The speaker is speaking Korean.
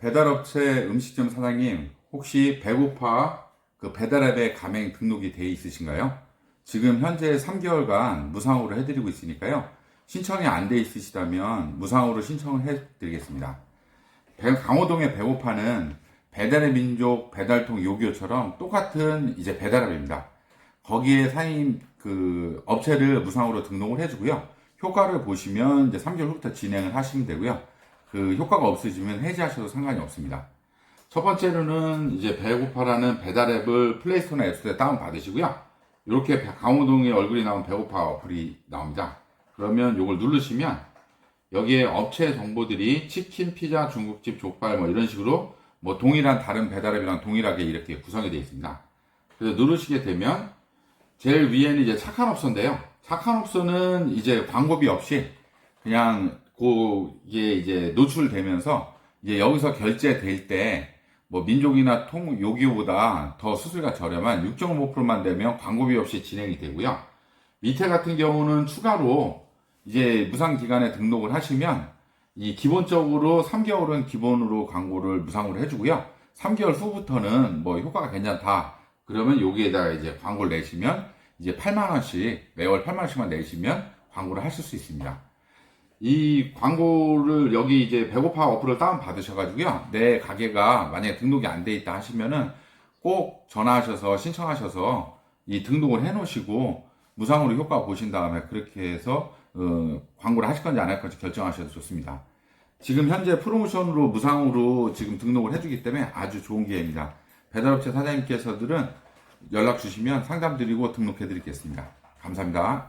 배달업체 음식점 사장님, 혹시 배고파 그 배달앱에 가맹 등록이 돼 있으신가요? 지금 현재 3개월간 무상으로 해드리고 있으니까요. 신청이 안 돼 있으시다면 무상으로 신청을 해드리겠습니다. 배- 강호동의 배고파는 배달의 민족, 배달통 요기요처럼 똑같은 이제 배달앱입니다. 거기에 사인 그 업체를 무상으로 등록을 해주고요. 효과를 보시면 이제 3개월 후부터 진행을 하시면 되고요. 그 효과가 없으시면 해지하셔도 상관이 없습니다. 첫 번째로는 이제 배고파라는 배달 앱을 플레이스토어나 앱스토어에 다운 받으시고요. 이렇게 강호동의 얼굴이 나온 배고파 어플이 나옵니다. 그러면 이걸 누르시면 여기에 업체 정보들이 치킨, 피자, 중국집, 족발 뭐 이런 식으로 뭐 동일한 다른 배달앱이랑 동일하게 이렇게 구성이 되어 있습니다. 그래서 누르시게 되면 제일 위에는 이제 착한 업소인데요. 착한 업소는 이제 광고비 없이 그냥 그게 이제 노출되면서 이제 여기서 결제될 때 뭐 민족이나 통 요기요보다 더 수수료가 저렴한 6.5%만 되면 광고비 없이 진행이 되고요. 밑에 같은 경우는 추가로 이제 무상 기간에 등록을 하시면 이 기본적으로 3개월은 기본으로 광고를 무상으로 해주고요. 3개월 후부터는 뭐 효과가 괜찮다. 그러면 여기에다가 이제 광고를 내시면 이제 8만 원씩 매월 8만 원씩만 내시면 광고를 하실 수 있습니다. 이 광고를 여기 이제 배고파 어플을 다운 받으셔가지고요. 내 가게가 만약에 등록이 안 돼 있다 하시면은 꼭 전화하셔서 신청하셔서 이 등록을 해 놓으시고 무상으로 효과 보신 다음에 그렇게 해서 어, 광고를 하실 건지 안 할 건지 결정하셔도 좋습니다. 지금 현재 프로모션으로 무상으로 지금 등록을 해주기 때문에 아주 좋은 기회입니다. 배달업체 사장님께서들은 연락 주시면 상담 드리고 등록해 드리겠습니다. 감사합니다.